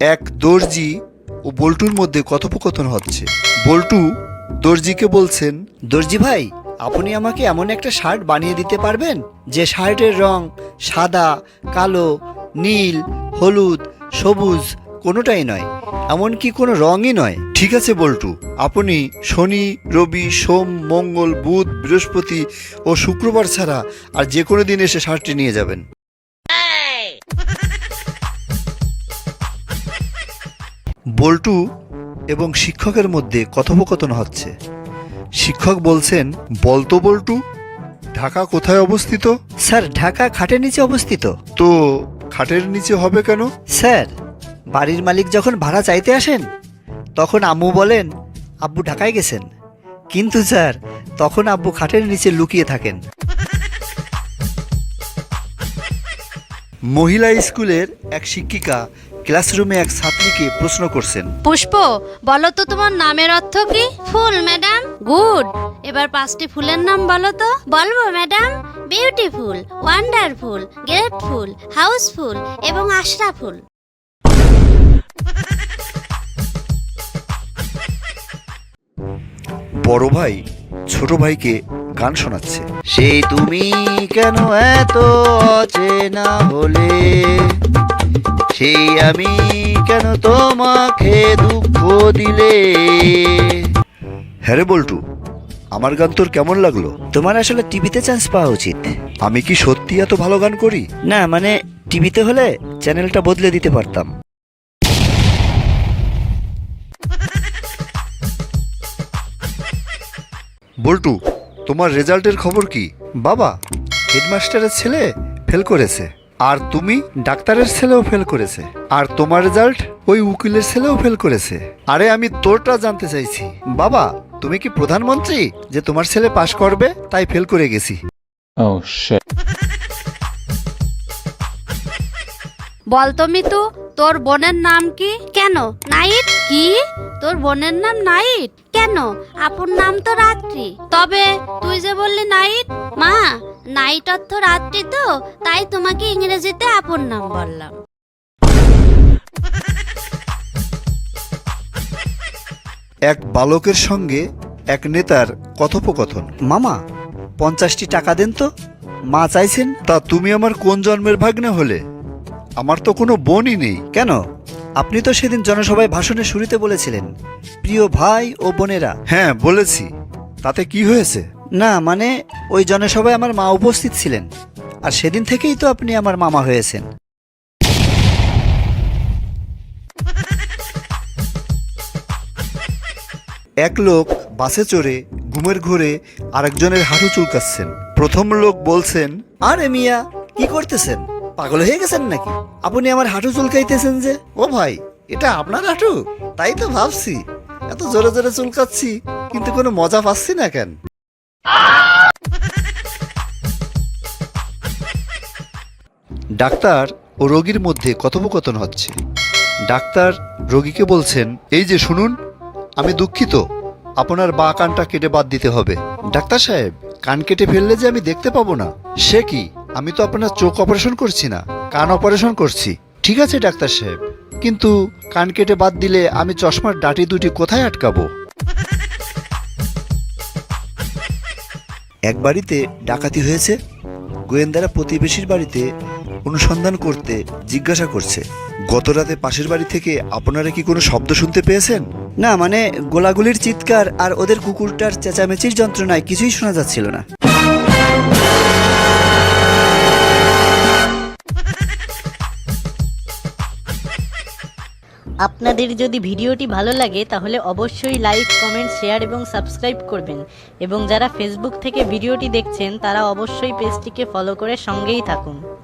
এক দর্জি ও বল্টুর মধ্যে কথোপকথন হচ্ছে। বল্টু দর্জিকে বলছেন দর্জি ভাই আপনি আমাকে এমন একটা শার্ট বানিয়ে দিতে পারবেন? যে শার্টের রং সাদা কালো নীল হলুদ সবুজ কোনোটাই নয় এমনকি কোনো রঙই নয়। ঠিক আছে বল্টু আপনি শনি রবি সোম মঙ্গল বুধ বৃহস্পতি ও শুক্রবার ছাড়া আর যে কোনো দিন এসে শার্টটি নিয়ে যাবেন। বল্টু এবং শিক্ষকের মধ্যে কথোপকথন হচ্ছে। শিক্ষক বলছেন বলতো বল্টু ঢাকা কোথায় অবস্থিত? স্যার ঢাকা খাটের নিচে অবস্থিত। তো খাটের নিচে হবে কেন? স্যার বাড়ির মালিক যখন ভাড়া চাইতে আসেন তখন আম্মু বলেন আব্বু ঢাকায় গেছেন। কিন্তু স্যার তখন আব্বু খাটের নিচে লুকিয়ে থাকেন। মহিলা স্কুলের এক শিক্ষিকা ক্লাসরুমে এক ছাত্রীকে প্রশ্ন করছেন। পুষ্প বলো তো তোমার নামের অর্থ কি? ফুল ম্যাডাম। গুড। এবার পাঁচটি ফুলের নাম বলো তো বলব madam. Beautiful wonderful grateful houseful এবং আশরাফুল। বড় ভাই ছোট ভাইকে গান শোনাচ্ছে। সেই তুমি কেন এত অচেনা হলে? সেই আমি কেন তোমাকে দুঃখ দিলে? হ্যাঁ রে বল্টু আমার গান তোর কেমন লাগল? তোমার আসলে টিভিতে চান্স পাওয়া উচিত। আমি কি সত্যি এত ভালো গান করি? না মানে টিভিতে হলে চ্যানেলটা বদলে দিতে পারতাম। বল্টু তোমার রেজাল্টের খবর কি? বাবা হেডমাস্টারের ছেলে ফেল করেছে। আর তুমি ডাক্তারের ছেলেও ফেল করেছে। আর তোমার রেজাল্ট ওই উকিলের ছেলেও ফেল করেছে। আরে আমি তোরটা জানতে চাইছি। বাবা তুমি কি প্রধানমন্ত্রী? যে তোমার ছেলে পাশ করবে তাই ফেল করে গেছি। Oh shit. বলতো মিতু তোর বোনের নাম কি? কেন? নাইট? কি? তোর বোনের নাম নাইট? কেন? আপুর নাম তো রাত্রি। তবে তুই যে বললি নাইট মা নাইট অর্থ রাত্রি তো তাই তোমাকে ইংরেজিতে আপুর নাম বললাম। এক বালকের সঙ্গে এক নেতার কথোপকথন। মামা পঞ্চাশটি টাকা দেন তো। মা চাইছেন। তা তুমি আমার কোন জন্মের ভাগ্নে হলে? আমার তো কোনো বোনই নেই। কেন? আপনি তো সেদিন জনসভায় ভাষণের শুরুতে বলেছিলেন প্রিয় ভাই ও বোনেরা। হ্যাঁ বলেছি। তাতে কি হয়েছে? না মানে ওই জনসভায় আমার মা উপস্থিত ছিলেন। আর সেদিন থেকেই তো আপনি আমার মামা হয়েছেন। এক লোক বাসে চড়ে ঘুমের ঘোরে আরেকজনের হাঁটু চুলকাচ্ছেন। প্রথম লোক বলছেন, আরে মিয়া, কি করতেছেন? পাগল হয়ে গেছেন নাকি? আপনি আমার হাঁটু চুলকাইতেছেন যে? ও ভাই, এটা আপনার হাঁটু? তাই তো ভাবছি। এত জোরে জোরে চুলকাচ্ছি, কিন্তু কোনো মজা পাচ্ছি না কেন? ডাক্তার ও রোগীর মধ্যে কথোপকথন হচ্ছে। ডাক্তার রোগীকে বলছেন, এই যে শুনুন, আমি দুঃখিত, আপনার বা কানটা কেটে বাদ দিতে হবে। ডাক্তার সাহেব, কান কেটে ফেললে যে আমি দেখতে পাবো না, সে কি? আমি তো আপনার চোখ অপারেশন করছি না, কান অপারেশন করছি। ঠিক আছে, ডাক্তার সাহেব, কিন্তু কান কেটে বাদ দিলে আমি চশমার ডাটি দুটি কোথায় আটকাবো? এক বাড়িতে ডাকাতি হয়েছে। গোয়েন্দারা প্রতিবেশীর বাড়িতে অনুসন্ধান করতে জিজ্ঞাসা করছে গত রাতে পাশের বাড়ি থেকে আপনারা কি কোনো শব্দ শুনতে পেয়েছেন? না মানে গোলাগুলির চিৎকার আর ওদের কুকুরটার চেঁচামেচির যন্ত্রণায় কিছুই শোনা যাচ্ছিল না। আপনাদের যদি ভিডিওটি ভালো লাগে তাহলে অবশ্যই লাইক কমেন্ট শেয়ার এবং সাবস্ক্রাইব করবেন। এবং যারা ফেসবুক থেকে ভিডিওটি দেখছেন তারা অবশ্যই পেজটিকে ফলো করে সঙ্গেই থাকুন।